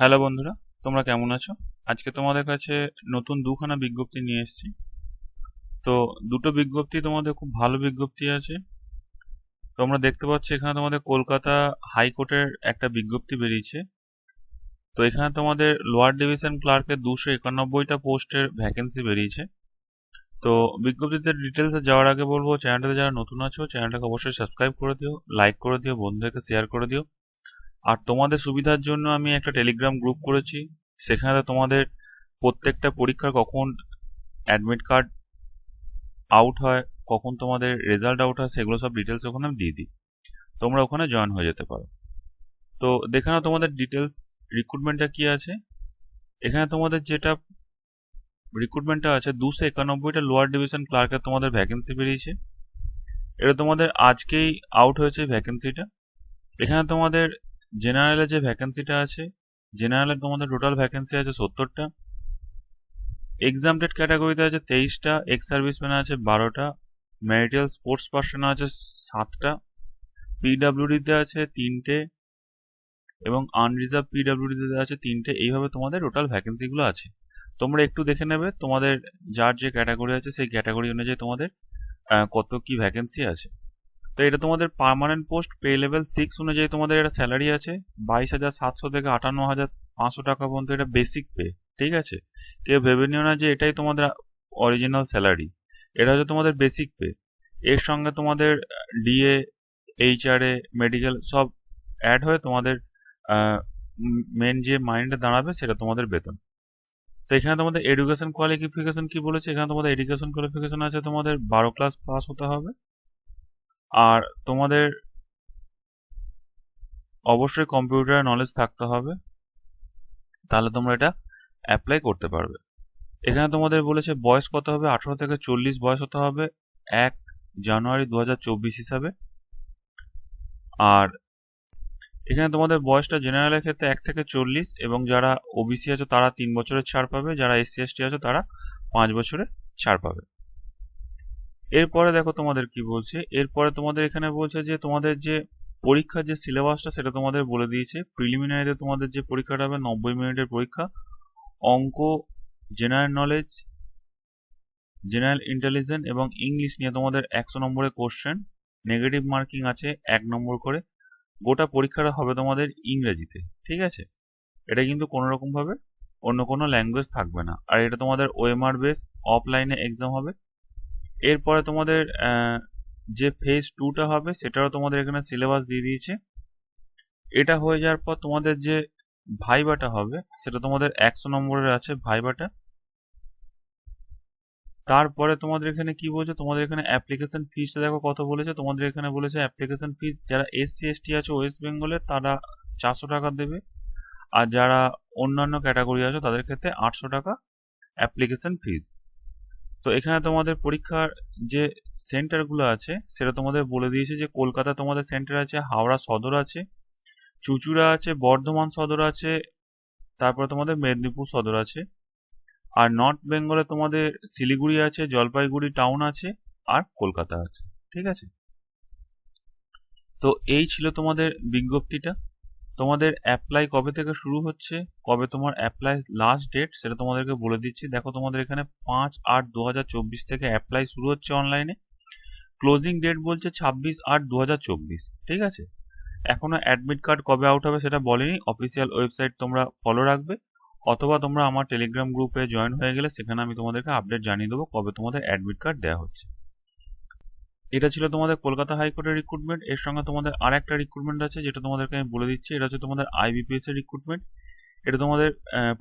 Hello বন্ধুরা, তোমরা কেমন আছো? আজকে তোমাদের কাছে নতুন দুখানা বিজ্ঞপ্তি নিয়ে এসেছি। তো দুটো বিজ্ঞপ্তি, তোমাদের খুব ভালো বিজ্ঞপ্তি আছে। তোমরা দেখতে পাচ্ছ, এখানে তোমাদের কলকাতা হাইকোর্টের একটা বিজ্ঞপ্তি বেরিয়েছে। তো এখানে তোমাদের লোয়ার ডিভিশন ক্লার্কের দুশো একানব্বইটা পোস্টের ভ্যাকেন্সি বেরিয়েছে। তো বিজ্ঞপ্তিতে ডিটেলসে যাওয়ার আগে বলব, চ্যানেলটাতে যারা নতুন আছো, চ্যানেলটাকে অবশ্যই সাবস্ক্রাইব করে দিও, লাইক করে দিও, বন্ধুদেরকে শেয়ার করে দিও। আর তোমাদের সুবিধার জন্য আমি একটা টেলিগ্রাম গ্রুপ করেছি। সেখানে তোমাদের প্রত্যেকটা পরীক্ষার কখন অ্যাডমিট কার্ড আউট হয়, কখন তোমাদের রেজাল্ট আউট হয়, সেগুলো সব ডিটেলস ওখানে আমি দিয়ে দিই। তোমরা ওখানে জয়েন হয়ে যেতে পারো। তো দেখে নাও তোমাদের ডিটেলস রিক্রুটমেন্টটা কি আছে? এখানে তোমাদের যেটা রিক্রুটমেন্টটা আছে, দুশো একানব্বইটা লোয়ার ডিভিশন ক্লার্কের তোমাদের ভ্যাকেন্সি বেরিয়েছে। এটা তোমাদের আজকেই আউট হয়েছে ভ্যাকেন্সিটা এখানে তোমাদের জেনারেলে যে ভ্যাকেন্সিটা আছে জেনারেলে তোমাদের টোটাল ভ্যাকেন্সি আছে সত্তরটা। এক্সামটেড ক্যাটাগরিতে আছে তেইশটা এক্স সার্ভিসম্যান আছে বারোটা ম্যারিটাল স্পোর্টস পার্সন আছে সাতটা পিডাব্লিউডিতে আছে তিনটে এবং আনরিজার্ভ পিডাব্লিউডিতে আছে তিনটে। এইভাবে তোমাদের টোটাল ভ্যাকেন্সিগুলো আছে। তোমরা একটু দেখে নেবে তোমাদের যার যে ক্যাটাগরি আছে, সেই ক্যাটাগরি অনুযায়ী তোমাদের কত কি ভ্যাকেন্সি আছে। তো এটা তোমাদের permanent post pay level six অনুযায়ী তোমাদের এটা স্যালারি আছে, বাইশ হাজার সাতশো থেকে আটান্ন হাজার পাঁচশো টাকা পর্যন্ত এটা বেসিক পে ঠিক আছে? কেউ ভেবে নিও না যে এটাই তোমাদের অরিজিনাল স্যালারি এটা হচ্ছে তোমাদের বেসিক পে এর সঙ্গে তোমাদের ডিএ এইচআরএ মেডিকেল সব অ্যাড হয়ে তোমাদের মেন যে মাইন্ডে দাঁড়াবে সেটা তোমাদের বেতন। তো এখানে তোমাদের এডুকেশন কোয়ালিফিকেশন কি বলেছে? এখানে তোমাদের এডুকেশন কোয়ালিফিকেশন আছে তোমাদের বারো ক্লাস পাস হতে হবে। আর তোমাদের অবশ্যই কম্পিউটারের নলেজ থাকতে হবে। তাহলে তোমরা এটা অ্যাপ্লাই করতে পারবে। এখানে তোমাদের বলেছে বয়স কত হবে? আঠারো থেকে চল্লিশ বয়স হতে হবে এক জানুয়ারি দু হাজার চব্বিশ হিসাবে। আর এখানে তোমাদের বয়সটা জেনারেলের ক্ষেত্রে এক থেকে চল্লিশ এবং যারা ওবিসি আছে তারা তিন বছরের ছাড় পাবে, যারা এসসি এসটি আছে তারা পাঁচ বছরের ছাড় পাবে। এরপরে দেখো তোমাদের কি বলছে? এরপরে তোমাদের এখানে বলছে যে তোমাদের যে পরীক্ষার যে সিলেবাসটা সেটা তোমাদের বলে দিয়েছে। প্রিলিমিনারিতে তোমাদের যে পরীক্ষাটা হবে নব্বই মিনিটের পরীক্ষা। অঙ্ক জেনারেল নলেজ জেনারেল ইন্টেলিজেন্স এবং ইংলিশ নিয়ে তোমাদের একশো নম্বরের কোশ্চেন নেগেটিভ মার্কিং আছে এক নম্বর করে। গোটা পরীক্ষাটা হবে তোমাদের ইংরেজিতে, ঠিক আছে? এটা কিন্তু কোনো রকমভাবে অন্য কোনো ল্যাঙ্গুয়েজ থাকবে না। আর এটা তোমাদের ওএমআর বেস অফলাইনে এক্সাম হবে। এরপরে তোমাদের যে ফেজ টুটা হবে, সেটারও তোমাদের এখানে সিলেবাস দিয়ে দিয়েছে। এটা হয়ে যাওয়ার পর তোমাদের যে ভাইবাটা হবে, সেটা তোমাদের একশো নম্বরের আছে ভাইবাটা তারপরে তোমাদের এখানে কি বলছে? তোমাদের এখানে অ্যাপ্লিকেশন ফিসটা দেখো কত বলেছে? তোমাদের এখানে বলেছে অ্যাপ্লিকেশন ফিস যারা এসসি এসটি আছে ওয়েস্ট বেঙ্গলের তারা চারশো টাকা দেবে। আর যারা অন্যান্য ক্যাটাগরি আছে, তাদের ক্ষেত্রে আটশো টাকা অ্যাপ্লিকেশন ফিস তো এখানে তোমাদের পরীক্ষার যে সেন্টারগুলো আছে, সেটা তোমাদের বলে দিয়েছে যে কলকাতা তোমাদের সেন্টার আছে, হাওড়া সদর আছে, চুচুড়া আছে, বর্ধমান সদর আছে, তারপরে তোমাদের মেদিনীপুর সদর আছে। আর নর্থ বেঙ্গলে তোমাদের শিলিগুড়ি আছে, জলপাইগুড়ি টাউন আছে, আর কলকাতা আছে। ঠিক আছে? তো এই ছিল তোমাদের বিজ্ঞপ্তিটা। তোমাদের অ্যাপ্লাই কবে থেকে শুরু হচ্ছে? কবে তোমার অ্যাপ্লাই লাস্ট ডেট সেটা তোমাদেরকে বলে দিচ্ছি। দেখো, তোমাদের এখানে পাঁচ আট দু থেকে অ্যাপ্লাই শুরু হচ্ছে অনলাইনে ক্লোজিং ডেট বলছে ছাব্বিশ আট দু ঠিক আছে? এখনও অ্যাডমিট কার্ড কবে আউট হবে সেটা বলেনি। অফিসিয়াল ওয়েবসাইট তোমরা ফলো রাখবে। অথবা তোমরা আমার টেলিগ্রাম গ্রুপে জয়েন হয়ে গেলে সেখানে আমি তোমাদেরকে আপডেট জানিয়ে দেবো কবে তোমাদের অ্যাডমিট কার্ড দেওয়া হচ্ছে। এটা ছিল তোমাদের কলকাতা হাইকোর্টের রিক্রুটমেন্ট এর সঙ্গে তোমাদের আর একটা রিক্রুটমেন্ট আছে যেটা তোমাদেরকে আমি বলে দিচ্ছি, এটা হচ্ছে তোমাদের আইবিপিএস এর রিক্রুটমেন্ট এটা তোমাদের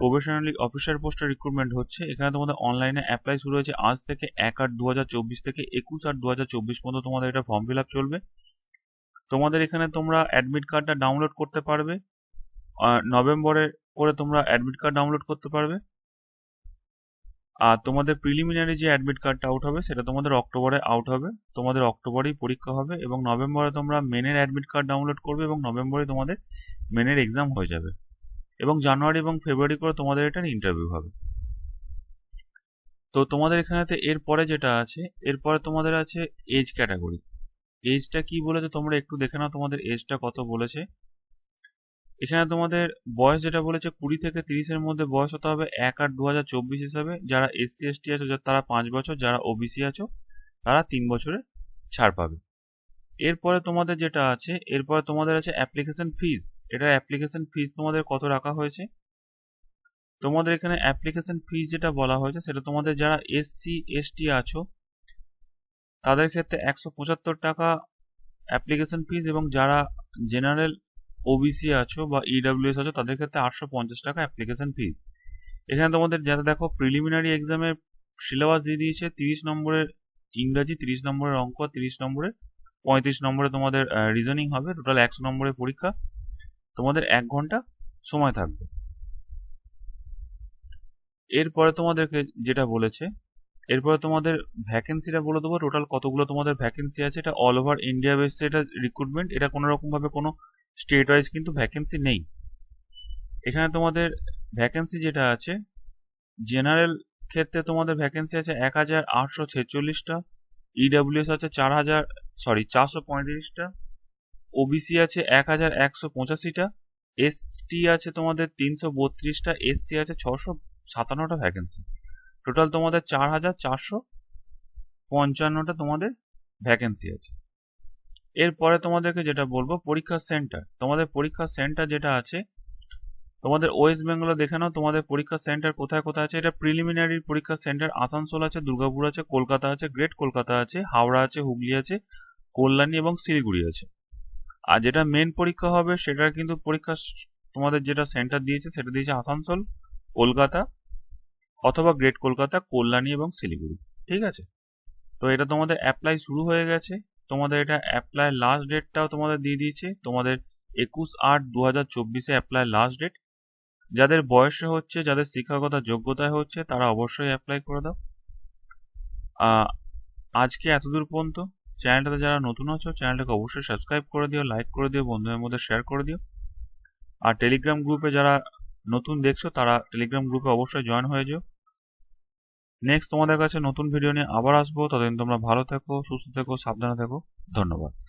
প্রফেশনালি অফিসার পোস্টের রিক্রুটমেন্ট হচ্ছে। এখানে তোমাদের অনলাইনে অ্যাপ্লাই শুরু হয়েছে আজ থেকে এক আট দু হাজার চব্বিশ থেকে একুশ আট দু হাজার চব্বিশ পর্যন্ত তোমাদের এটা ফর্ম ফিল আপ চলবে। তোমাদের এখানে তোমরা অ্যাডমিট কার্ডটা ডাউনলোড করতে পারবে। নভেম্বরে করে তোমরা অ্যাডমিট কার্ড ডাউনলোড করতে পারবে। আর তোমাদের প্রিলিমিনারি যে অ্যাডমিট কার্ডটা আউট হবে, সেটা তোমাদের অক্টোবরে আউট হবে। তোমাদের অক্টোবরেই পরীক্ষা হবে এবং নভেম্বরে তোমরা মেনের অ্যাডমিট কার্ড ডাউনলোড করবে এবং নভেম্বরে তোমাদের মেনের এক্সাম হয়ে যাবে। এবং জানুয়ারি এবং ফেব্রুয়ারি করে তোমাদের এটা ইন্টারভিউ হবে। তো তোমাদের এখানেতে এরপরে যেটা আছে এরপরে তোমাদের আছে এজ ক্যাটাগরি এজটা কি বলেছে তোমরা একটু দেখে নাও তোমাদের এজটা কত বলেছে। এখানে তোমাদের বয়স যেটা বলেছে কুড়ি থেকে তিরিশের মধ্যে বয়স হতে হবে এক আট দু হাজার চব্বিশ হিসাবে। যারা এসসি, এসটি আছো তারা পাঁচ বছর, যারা ওবিসি আছো, তারা তিন বছরের ছাড় পাবে। এরপরে তোমাদের যেটা আছে, এরপরে তোমাদের আছে অ্যাপ্লিকেশন ফিস এটা অ্যাপ্লিকেশন ফিস তোমাদের কত রাখা হয়েছে? তোমাদের এখানে অ্যাপ্লিকেশন ফিস যেটা বলা হয়েছে, সেটা তোমাদের যারা এসসি, এসটি আছো, তাদের ক্ষেত্রে একশো পঁচাত্তর টাকা অ্যাপ্লিকেশন ফিস এবং যারা জেনারেল ওবিসি আছো বা ইডাব্লিউএস আছো, তাদের ক্ষেত্রে আটশো পঞ্চাশ টাকা অ্যাপ্লিকেশন ফিস এখানে তোমাদের যারা দেখো প্রিলিমিনারি এক্সামের সিলেবাস দিয়ে দিয়েছে, তিরিশ নম্বরের ইংরাজি, তিরিশ নম্বরের অঙ্ক, তিরিশ নম্বরের পঁয়ত্রিশ নম্বরে তোমাদের রিজনিং হবে টোটাল একশো নম্বরের পরীক্ষা। তোমাদের এক ঘণ্টা সময় থাকবে। এরপরে তোমাদেরকে যেটা বলেছে, এরপরে তোমাদের ভ্যাকেন্সিটা বলে দেবো টোটাল কতগুলো তোমাদের ভ্যাকেন্সি আছে, এটা অল ওভার ইন্ডিয়া বেসে এটা রিক্রুটমেন্ট এটা কোনো রকমভাবে কোনো স্টেট ওয়াইজ কিন্তু ভ্যাকেন্সি নেই। এখানে তোমাদের ভ্যাকেন্সি যেটা আছে জেনারেল ক্ষেত্রে তোমাদের ভ্যাকেন্সি আছে এক হাজার আটশো ছেচল্লিশটা ইডাব্লিউএস আছে চার হাজার সরি চারশো পঁয়ত্রিশটা ওবিসি আছে এক হাজার একশো পঁচাশিটা এসটি আছে তোমাদের তিনশো বত্রিশটা এসসি আছে ছশো সাতান্নটা ভ্যাকেন্সি টোটাল তোমাদের চার হাজার চারশো পঞ্চান্নটা তোমাদের ভ্যাকেন্সি আছে। এরপরে তোমাদেরকে যেটা বলব পরীক্ষার সেন্টার তোমাদের পরীক্ষার সেন্টার যেটা আছে, তোমাদের ওয়েস্ট বেঙ্গলে দেখে নাও, তোমাদের পরীক্ষার সেন্টার কোথায় কোথায় আছে। এটা প্রিলিমিনারি পরীক্ষার সেন্টার আসানসোল আছে, দুর্গাপুর আছে, কলকাতা আছে গ্রেট কলকাতা আছে, হাওড়া আছে, হুগলি আছে, কল্যাণী এবং শিলিগুড়ি আছে। আর যেটা মেন পরীক্ষা হবে, সেটার কিন্তু পরীক্ষা তোমাদের যেটা সেন্টার দিয়েছে, সেটা দিয়েছে আসানসোল, কলকাতা অথবা গ্রেট কলকাতা কল্যাণী এবং শিলিগুড়ি। ঠিক আছে? তো এটা তোমাদের অ্যাপ্লাই শুরু হয়ে গেছে। তোমাদের এটা অ্যাপ্লাই লাস্ট ডেটটাও তোমাদের দিয়ে দিয়েছে। তোমাদের একুশ আট দু হাজার চব্বিশে অ্যাপ্লাই লাস্ট ডেট যাদের বয়সে হচ্ছে, যাদের শিক্ষাগত যোগ্যতায় হচ্ছে, তারা অবশ্যই অ্যাপ্লাই করে দাও। আজকে এতদূর পর্যন্ত। চ্যানেলটাতে যারা নতুন আছো, চ্যানেলটাকে অবশ্যই সাবস্ক্রাইব করে দিও লাইক করে দিও, বন্ধুদের মধ্যে শেয়ার করে দিও। আর টেলিগ্রাম গ্রুপে যারা নতুন দেখছ, তারা টেলিগ্রাম গ্রুপে অবশ্যই জয়েন হয়ে যেও। নেক্সট তোমাদের কাছে নতুন ভিডিও নিয়ে আবার আসব। ততদিন তোমরা ভালো থেকো, সুস্থ থেকো, সাবধানে থেকো। ধন্যবাদ।